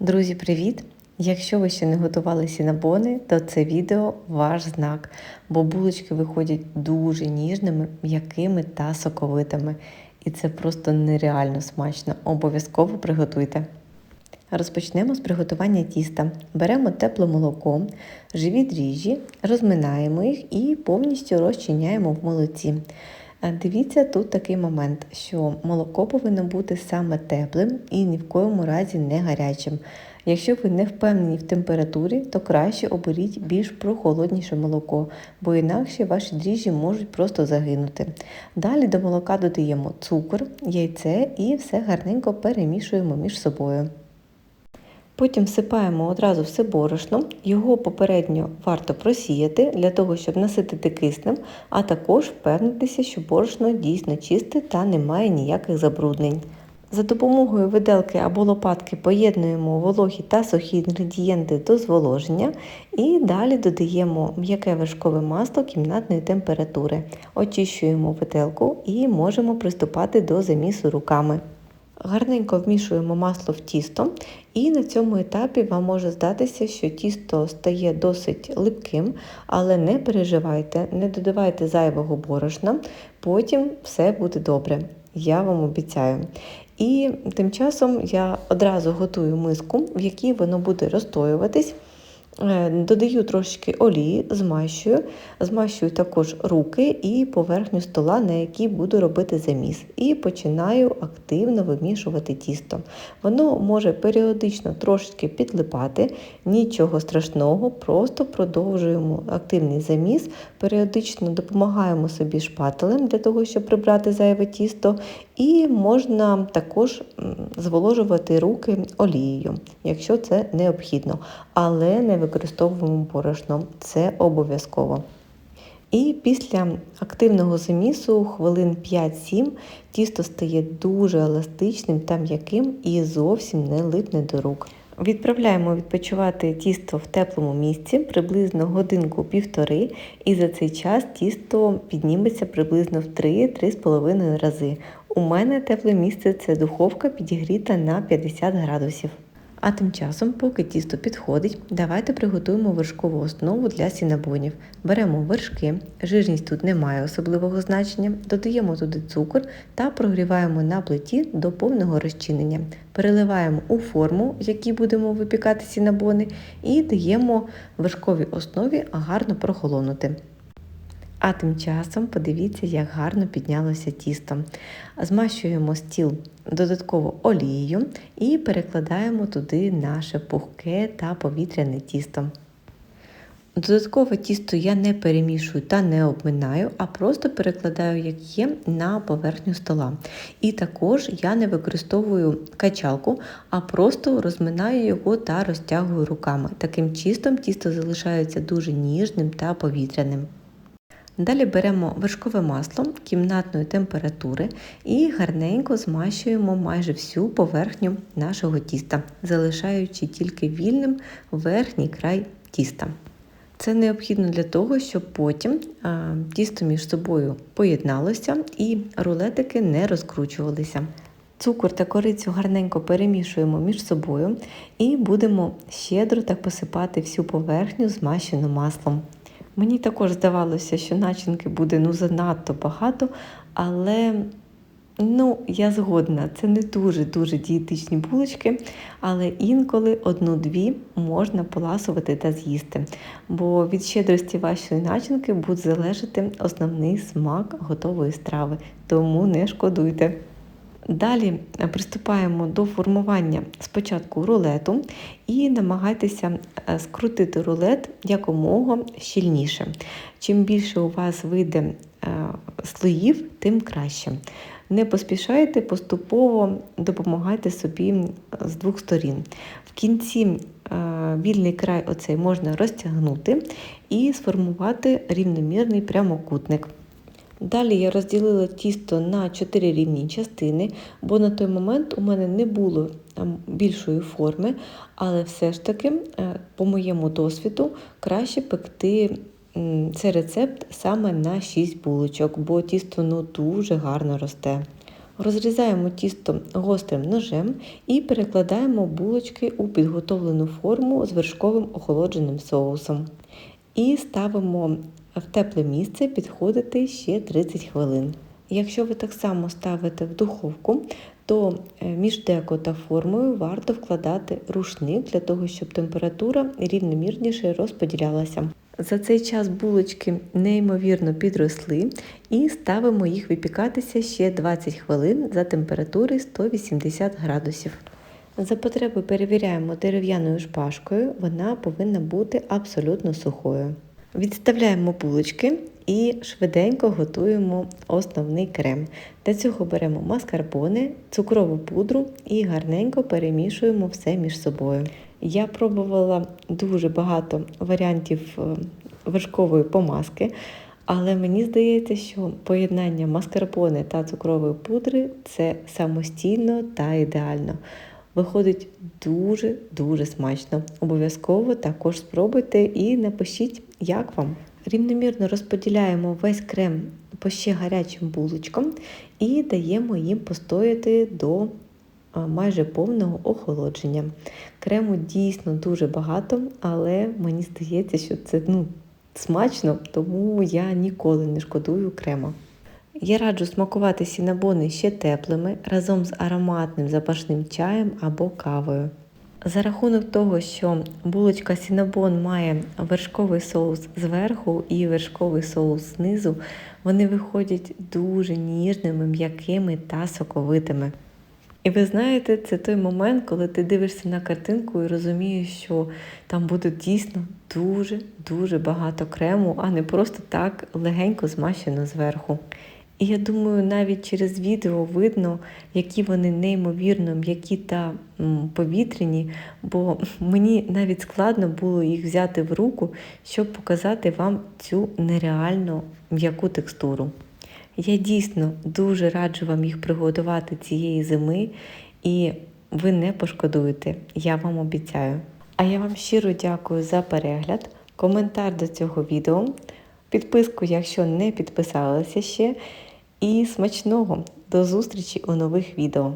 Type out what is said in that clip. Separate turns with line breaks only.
Друзі, привіт! Якщо ви ще не готували сінабони, то це відео ваш знак, бо булочки виходять дуже ніжними, м'якими та соковитими. І це просто нереально смачно. Обов'язково приготуйте. Розпочнемо з приготування тіста. Беремо тепле молоко, живі дріжджі, розминаємо їх і повністю розчиняємо в молоці. Е, Дивіться тут такий момент, що молоко повинно бути саме теплим і ні в коєму разі не гарячим. Якщо ви не впевнені в температурі, то краще оберіть більш прохолодніше молоко, бо інакше ваші дріжджі можуть просто загинути. Далі до молока додаємо цукор, яйце і все гарненько перемішуємо між собою. Потім всипаємо одразу все борошно, його попередньо варто просіяти для того, щоб наситити киснем, а також впевнитися, що борошно дійсно чисте та не має ніяких забруднень. За допомогою виделки або лопатки поєднуємо вологі та сухі інгредієнти до зволоження і далі додаємо м'яке вершкове масло кімнатної температури, очищуємо виделку і можемо приступати до замісу руками. Гарненько вмішуємо масло в тісто, і на цьому етапі вам може здатися, що тісто стає досить липким, але не переживайте, не додавайте зайвого борошна, потім все буде добре. Я вам обіцяю. І тим часом я одразу готую миску, в якій воно буде розстоюватись. Е, додаю трошки олії, змащую, змащую також руки і поверхню стола, на якій буду робити заміс. І починаю активно вимішувати тісто. Воно може періодично трошки підлипати, нічого страшного, просто продовжуємо активний заміс, періодично допомагаємо собі шпателем для того, щоб прибрати зайве тісто. І можна також зволожувати руки олією, якщо це необхідно, але не використовуємо борошно, це обов'язково. І після активного замісу хвилин 5-7 тісто стає дуже еластичним та м'яким і зовсім не липне до рук. Відправляємо відпочивати тісто в теплому місці приблизно годинку-півтори, і за цей час тісто підніметься приблизно в 3-3,5 рази. У мене тепле місце це духовка підігріта на 50 градусів. А тим часом, поки тісто підходить, давайте приготуємо вершкову основу для сінабонів. Беремо вершки, жирність тут не має особливого значення, додаємо туди цукор та прогріваємо на плиті до повного розчинення. Переливаємо у форму, в якій будемо випікати сінабони, і даємо вершковій основі гарно прохолонути. А тим часом подивіться, як гарно піднялося тісто. Змащуємо стіл додатково олією і перекладаємо туди наше пухке та повітряне тісто. Додаткове тісто я не перемішую та не обминаю, а просто перекладаю, як є, на поверхню стола. І також я не використовую качалку, а просто розминаю його та розтягую руками. Таким чистом тісто залишається дуже ніжним та повітряним. Далі беремо вершкове масло кімнатної температури і гарненько змащуємо майже всю поверхню нашого тіста, залишаючи тільки вільним верхній край тіста. Це необхідно для того, щоб потім тісто між собою поєдналося і рулетики не розкручувалися. Цукор та корицю гарненько перемішуємо між собою і будемо щедро так посипати всю поверхню змащену маслом. Мені також здавалося, що начинки буде ну занадто багато, але ну, я згодна, це не дуже-дуже дієтичні булочки, але інколи одну-дві можна поласувати та з'їсти. Бо від щедрості вашої начинки буде залежати основний смак готової страви, тому не шкодуйте. Далі приступаємо до формування спочатку рулету і намагайтеся е, скрутити рулет якомога щільніше. Чим більше у вас вийде е, слоїв, тим краще. Не поспішайте, поступово допомагайте собі з двох сторін. В кінці е, вільний край оцей можна розтягнути і сформувати рівномірний прямокутник. Далі я розділила тісто на 4 рівні частини, бо на той момент у мене не було більшої форми, але все ж таки, е, по моєму досвіду, краще пекти цей рецепт саме на 6 булочок, бо тісто ну, дуже гарно росте. Розрізаємо тісто гострим ножем і перекладаємо булочки у підготовлену форму з вершковим охолодженим соусом. І ставимо в тепле місце підходити ще 30 хвилин. Якщо ви так само ставите в духовку, то е, між деко та формою варто вкладати рушник для того, щоб температура рівномірніше розподілялася. За цей час булочки неймовірно підросли і ставимо їх випікатися ще 20 хвилин за температури 180 градусів. За потреби перевіряємо дерев'яною шпажкою, вона повинна бути абсолютно сухою. Відставляємо булочки і швиденько готуємо основний крем. Для цього беремо маскарпоне, цукрову пудру і гарненько перемішуємо все між собою. Я пробувала дуже багато варіантів е, вершкової помазки, але мені здається, що поєднання маскарпоне та цукрової пудри це самостійно та ідеально. Виходить дуже-дуже смачно. Обов'язково також спробуйте і напишіть, як вам. Рівномірно розподіляємо весь крем по ще гарячим булочкам і даємо їм постояти до майже повного охолодження. Крему дійсно дуже багато, але мені здається, що це ну, смачно, тому я ніколи не шкодую крема. Я раджу смакувати сінабони ще теплими разом з ароматним запашним чаєм або кавою. За рахунок того, що булочка Сінабон має вершковий соус зверху і вершковий соус знизу, вони виходять дуже ніжними, м'якими та соковитими. І ви знаєте, це той момент, коли ти дивишся на картинку і розумієш, що там буде дійсно дуже-дуже багато крему, а не просто так легенько змащено зверху. І я думаю, навіть через відео видно, які вони неймовірно м'які та повітряні, бо мені навіть складно було їх взяти в руку, щоб показати вам цю нереально м'яку текстуру. Я дійсно дуже раджу вам їх приготувати цієї зими, і ви не пошкодуєте, я вам обіцяю. А я вам щиро дякую за перегляд, коментар до цього відео, підписку, якщо не підписалися ще. І смачного! До зустрічі у нових відео!